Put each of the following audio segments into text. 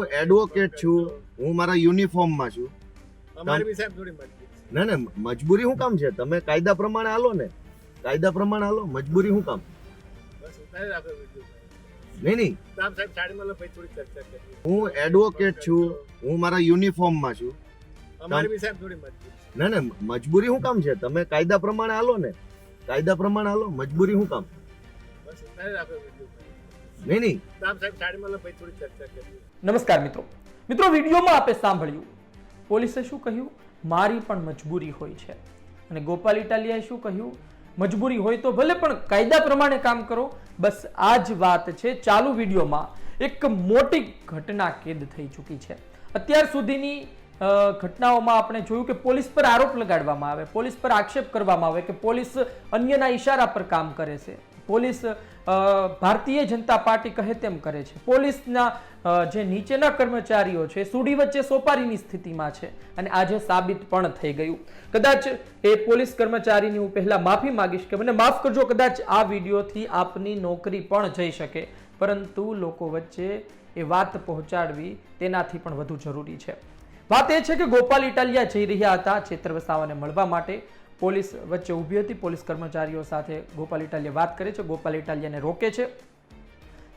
હું એડવોકેટ છું હું મારા યુનિફોર્મમાં છું. ના ના મજબૂરી શું કામ છે? તમે કાયદા પ્રમાણે હાલો ને. કાયદા પ્રમાણે હાલો મજબૂરી શું કામ. નહીં નહીં. હું એડવોકેટ છું હું મારા યુનિફોર્મમાં છે. ના ના મજબૂરી શું કામ છે? તમે કાયદા પ્રમાણે હાલો ને. કાયદા પ્રમાણે હાલો મજબૂરી શું કામ. નહીં નહીં. તો સાહેબ સાડીમાં પછી થોડી ચર્ચા કરીએ નમસ્કાર મિત્રો. મિત્રો વિડીયોમાં આપે સાંભળ્યું. પોલીસે શું કહ્યું? મારી પણ મજબૂરી હોય છે. અને ગોપાલ ઇટાલિયાએ શું કહ્યું? મજબૂરી હોય તો ભલે પણ કાયદા પ્રમાણે કામ કરો. બસ આ જ વાત છે ચાલુ વિડીયોમાં એક મોટી ઘટના કેદ થઈ ચૂકી છે. અત્યાર સુધીની ઘટનાઓમાં આપણે જોયું કે પોલીસ પર આરોપ લગાડવામાં આવે પોલીસ પર આક્ષેપ કરવામાં આવે કે પોલીસ અન્યના ઈશારા પર કામ કરે છે. પોલીસ ભારતીય જનતા પાર્ટી કહે તેમ કરે છે. પોલીસના જે નીચેના કર્મચારીઓ છે, સુડી વચ્ચે સોપારીની સ્થિતિમાં છે અને આજે સાબિત પણ થઈ ગયું. કદાચ એ પોલીસ કર્મચારીની હું પહેલા માફી માંગીશ કે મને માફ કરજો, કદાચ આ વિડીયોથી આપની નોકરી પણ જઈ શકે. પરંતુ લોકો વચ્ચે એ વાત પહોંચાડવી તેનાથી પણ વધુ જરૂરી છે. વાત એ છે કે ગોપાલ ઇટાલિયા જઈ રહ્યા હતા ચેતર વસાવાને મળવા માટે. પોલીસ વચ્ચે ઊભી હતી. પોલીસ કર્મચારીઓ સાથે ગોપાલ ઇટાલિયા વાત કરે છે. ગોપાલ ઇટાલિયાને રોકે છે.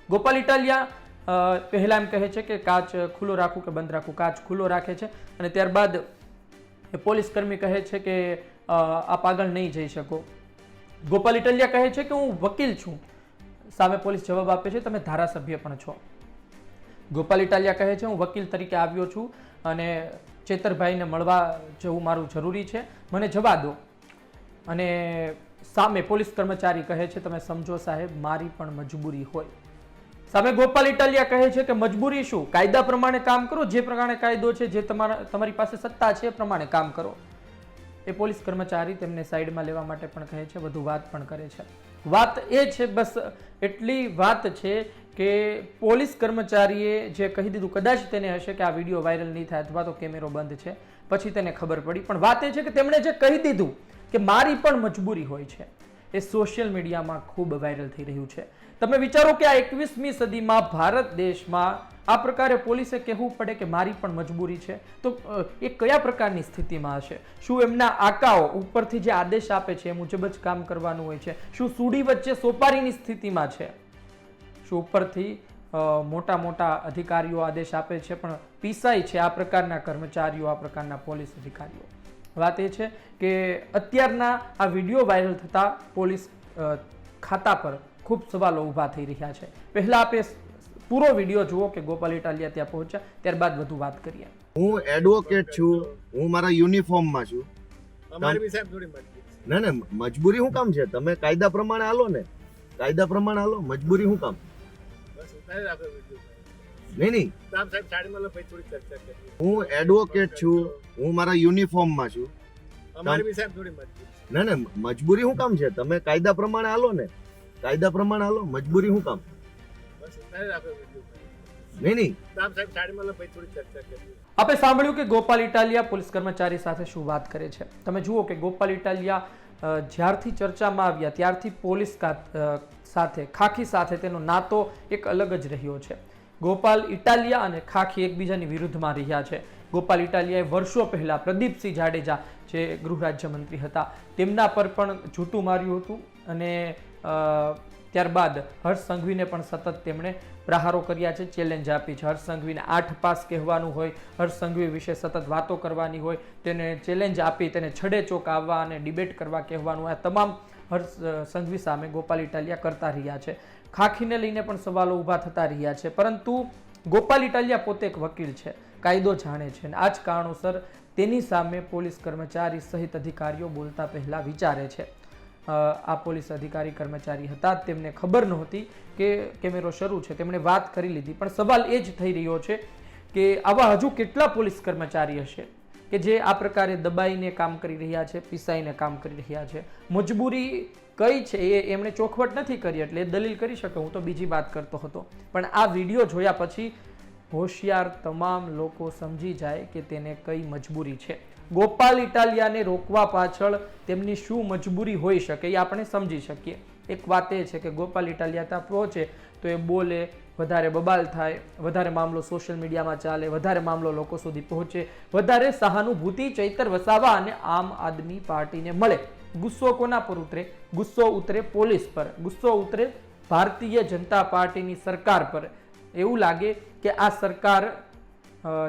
ગોપાલ ઇટાલિયા પહેલાં એમ કહે છે કે કાચ ખુલ્લો રાખું કે બંધ રાખું? કાચ ખુલ્લો રાખે છે અને ત્યારબાદ પોલીસ કર્મી કહે છે કે આ આપ આગળ નહીં જઈ શકો. ગોપાલ ઇટાલિયા કહે છે કે હું વકીલ છું. સામે પોલીસ જવાબ આપે છે, તમે ધારાસભ્ય પણ છો. ગોપાલ ઇટાલિયા કહે છે, હું વકીલ તરીકે આવ્યો છું અને ચેતરભાઈને મળવા જવું મારું જરૂરી છે. મને જવા દો. અને સામે પોલીસ કર્મચારી કહે છે, તમે સમજો સાહેબ, મારી પણ મજબૂરી હોય. સામે ગોપાલ ઇટાલિયા કહે છે કે, મજબૂરી શું? કાયદા પ્રમાણે કામ કરો, જે પ્રમાણે કાયદો છે, જે તમારા, તમારી પાસે સત્તા છે, એ પ્રમાણે કામ કરો. એ પોલીસ કર્મચારી તેમને સાઈડમાં લેવા માટે પણ કહે છે, વધુ વાત પણ કરે છે. વાત એ છે, બસ એટલી વાત છે કે પોલીસ કર્મચારીએ જે કહી દીધું, કદાચ તેને હશે કે આ વીડિયો વાયરલ નહીં થાય અથવા તો કેમેરો બંધ છે, પછી તેને ખબર પડી. પણ વાત એ છે કે તેમણે જે કહી દીધું કે મારી પણ મજબૂરી હોય છે, એ સોશિયલ મીડિયામાં ખૂબ વાયરલ થઈ રહ્યું છે. તમે વિચારો કે આ એકવીસમી સદીમાં ભારત દેશમાં આ પ્રકારે પોલીસે કહેવું પડે કે મારી પણ મજબૂરી છે? તો એ કયા પ્રકારની સ્થિતિમાં હશે? શું એમના આકાઓ ઉપરથી જે આદેશ આપે છે એ મુજબ જ કામ કરવાનું હોય છે? શું સુડી વચ્ચે સોપારીની સ્થિતિમાં છે? શું ઉપરથી મોટા મોટા અધિકારીઓ આદેશ આપે છે, પણ પીસાય છે આ પ્રકારના કર્મચારીઓ, આ પ્રકારના પોલીસ અધિકારીઓ? વાત એ છે કે અત્યારના આ વીડિયો વાયરલ થતા પોલીસ ખાતા પર ખૂબ સવાલો ઊભા થઈ રહ્યા છે. પહેલા આપે પૂરો વીડિયો જુઓ કે ગોપાલ ઇટાલિયા ત્યાં પહોંચ્યા ત્યારબાદ વધુ વાત કરીએ. હું એડવોકેટ છું હું મારા યુનિફોર્મમાં છું. ના ના મજબૂરી શું કામ છે? તમે કાયદા પ્રમાણે હાલો ને. કાયદા પ્રમાણે હાલો મજબૂરી શું કામ? બસ ઉતારી રાખો વીડિયો નહીં નહીં. હું એડવોકેટ છું હું મારા યુનિફોર્મમાં છું. સાહેબ થોડી મજબૂરી છે. ના ના મજબૂરી શું કામ છે? તમે કાયદા પ્રમાણે હાલો ને. કાયદા પ્રમાણે હાલો મજબૂરી શું કામ? નહીં નહીં. આપણે સાંભળ્યું કે ગોપાલ ઇટાલિયા પોલીસ કર્મચારી સાથે શું વાત કરે છે? તમે જુઓ કે ગોપાલ ઇટાલિયા જ્યારથી ચર્ચામાં આવ્યા ત્યારથી પોલીસ સાથે ખાખી સાથે તેનો નાતો એક અલગ જ રહ્યો છે. ગોપાલ ઇટાલિયા અને ખાખી એકબીજાની વિરુદ્ધમાં રહ્યા છે. ગોપાલ ઇટાલિયાએ વર્ષો પહેલા પ્રદીપસિંહ જાડેજા જે ગૃહ રાજ્યમંત્રી હતા તેમના પર પણ જૂતું માર્યું હતું અને ત્યારબાદ હર્ષ સંઘવીને પણ સતત તેમણે પ્રહારો કર્યા છે ચેલેન્જ આપી છે. હર્ષ સંઘવીને આઠ પાસ કહેવાનું હોય, હર્ષ સંઘવી વિશે સતત વાતો કરવાની હોય, તેને ચેલેન્જ આપી, તેને છડે ચોક આવવા અને ડિબેટ કરવા કહેવાનું, આ તમામ હર્ષ સંઘવી સામે ગોપાલ ઇટાલિયા કરતા રહ્યા છે. ખાખીને લઈને પણ સવાલો ઊભા થતા રહ્યા છે. પરંતુ ગોપાલ ઇટાલિયા પોતે એક વકીલ છે, કાયદો જાણે છે અને આ જ કારણોસર તેની સામે પોલીસ કર્મચારી સહિત અધિકારીઓ બોલતા પહેલાં વિચારે છે. આ પોલીસ અધિકારી કર્મચારી હતા, તેમને ખબર નહોતી કે કેમેરો શરૂ છે. તેમણે વાત કરી લીધી. પણ સવાલ એ જ થઈ રહ્યો છે કે આવા હજુ કેટલા પોલીસ કર્મચારી હશે કે જે આ પ્રકારે દબાઈને કામ કરી રહ્યા છે, પીસાઈને કામ કરી રહ્યા છે? મજબૂરી કઈ છે એ એમણે ચોખવટ નથી કરી, એટલે દલીલ કરી શકે, હું તો બીજી વાત કરતો હતો. પણ આ વીડિયો જોયા પછી હોશિયાર તમામ લોકો સમજી જાય કે તેને કઈ મજબૂરી છે. ગોપાલ ઇટાલિયાને રોકવા પાછળ તેમની શું મજબૂરી હોઈ શકે એ આપણે સમજી શકીએ. એક વાત એ છે કે ગોપાલ ઇટાલિયા ત્યાં પહોંચે તો એ બોલે, વધારે બબાલ થાય, વધારે મામલો સોશિયલ મીડિયામાં ચાલે, વધારે મામલો લોકો સુધી પહોંચે, વધારે સહાનુભૂતિ ચૈતર વસાવા અને આમ આદમી પાર્ટીને મળે. ગુસ્સો કોના પર ઉતરે? ગુસ્સો ઉતરે પોલીસ પર. ગુસ્સો ઉતરે ભારતીય જનતા પાર્ટીની સરકાર પર. એવું લાગે કે આ સરકાર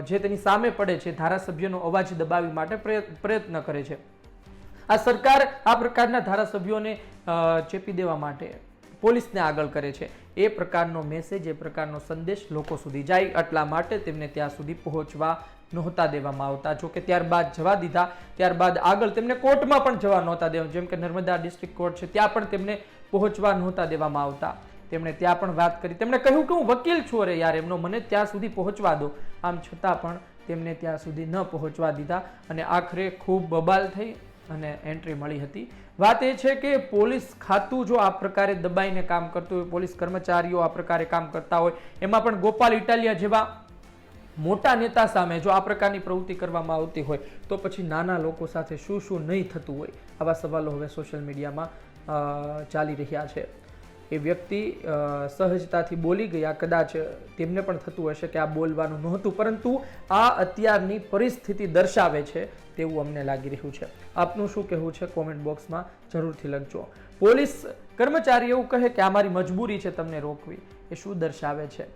જે તેની સામે પડે છે, ધારાસભ્યનો અવાજ દબાવી માટે પ્રયત્ન કરે છે. આ સરકાર આ પ્રકારના ધારાસભ્યોને ચેપી દેવા માટે પોલીસને આગળ કરે છે. એ પ્રકારનો મેસેજ એ પ્રકારનો સંદેશ લોકો સુધી જાય એટલા માટે તેમને ત્યાં સુધી પહોંચવા નહોતા દેવામાં આવતા. જો કે ત્યારબાદ જવા દીધા. ત્યારબાદ આગળ તેમને કોર્ટમાં પણ જવા નહોતા દેવા. જેમ કે નર્મદા ડિસ્ટ્રિક્ટ કોર્ટ છે, ત્યાં પણ તેમને પહોંચવા નહોતા દેવામાં આવતા. તેમણે ત્યાં પણ વાત કરી. તેમણે કહ્યું કે હું વકીલ છું, અરે યાર, એમનો મને ત્યાં સુધી પહોંચવા દો. આમ છતાં પણ તેમને ત્યાં સુધી ન પહોંચવા દીધા અને આખરે ખૂબ બબાલ થઈ અને એન્ટ્રી મળી હતી. વાત એ છે કે પોલીસ ખાતું જો આ પ્રકારે દબાઈને કામ કરતું હોય, પોલીસ કર્મચારીઓ આ પ્રકારે કામ કરતા હોય, એમાં પણ ગોપાલ ઇટાલિયા જેવા મોટા નેતા સામે જો આ પ્રકારની પ્રવૃત્તિ કરવામાં આવતી હોય, તો પછી નાના લોકો સાથે શું શું નહીં થતું હોય, આવા સવાલો હવે સોશિયલ મીડિયામાં ચાલી રહ્યા છે. એ વ્યક્તિ સહજતાથી બોલી ગયા, કદાચ તેમને પણ થતું હશે કે આ બોલવાનું નહોતું, પરંતુ આ અત્યારની પરિસ્થિતિ દર્શાવે છે તેવું અમને લાગી રહ્યું છે. આપનું શું કહેવું છે કોમેન્ટ બોક્સમાં જરૂરથી લખજો. પોલીસ કર્મચારી એવું કહે કે આ મારી મજબૂરી છે તમને રોકવી. એ શું દર્શાવે છે?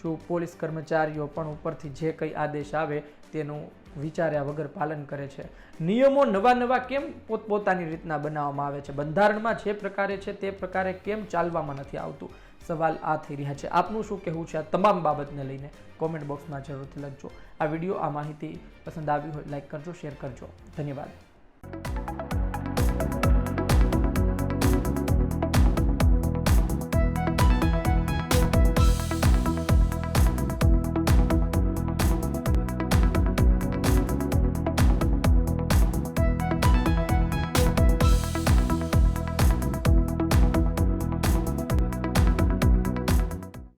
શું પોલીસ કર્મચારીઓ પણ ઉપરથી જે કંઈ આદેશ આવે તેનું વિચાર્યા વગર પાલન કરે છે. નિયમો નવા નવા કેમ પોતપોતાની રીતના બનાવવામાં આવે છે? બંધારણમાં જે પ્રકારે છે તે પ્રકારે કેમ ચાલવામાં નથી આવતું? સવાલ આ થઈ રહ્યા છે. આપનું શું કહેવું છે આ તમામ બાબતને લઈને? કોમેન્ટ બોક્સમાં જરૂરથી લખજો. આ વીડિયો આ માહિતી પસંદ આવી હોય લાઇક કરજો, શેર કરજો. ધન્યવાદ.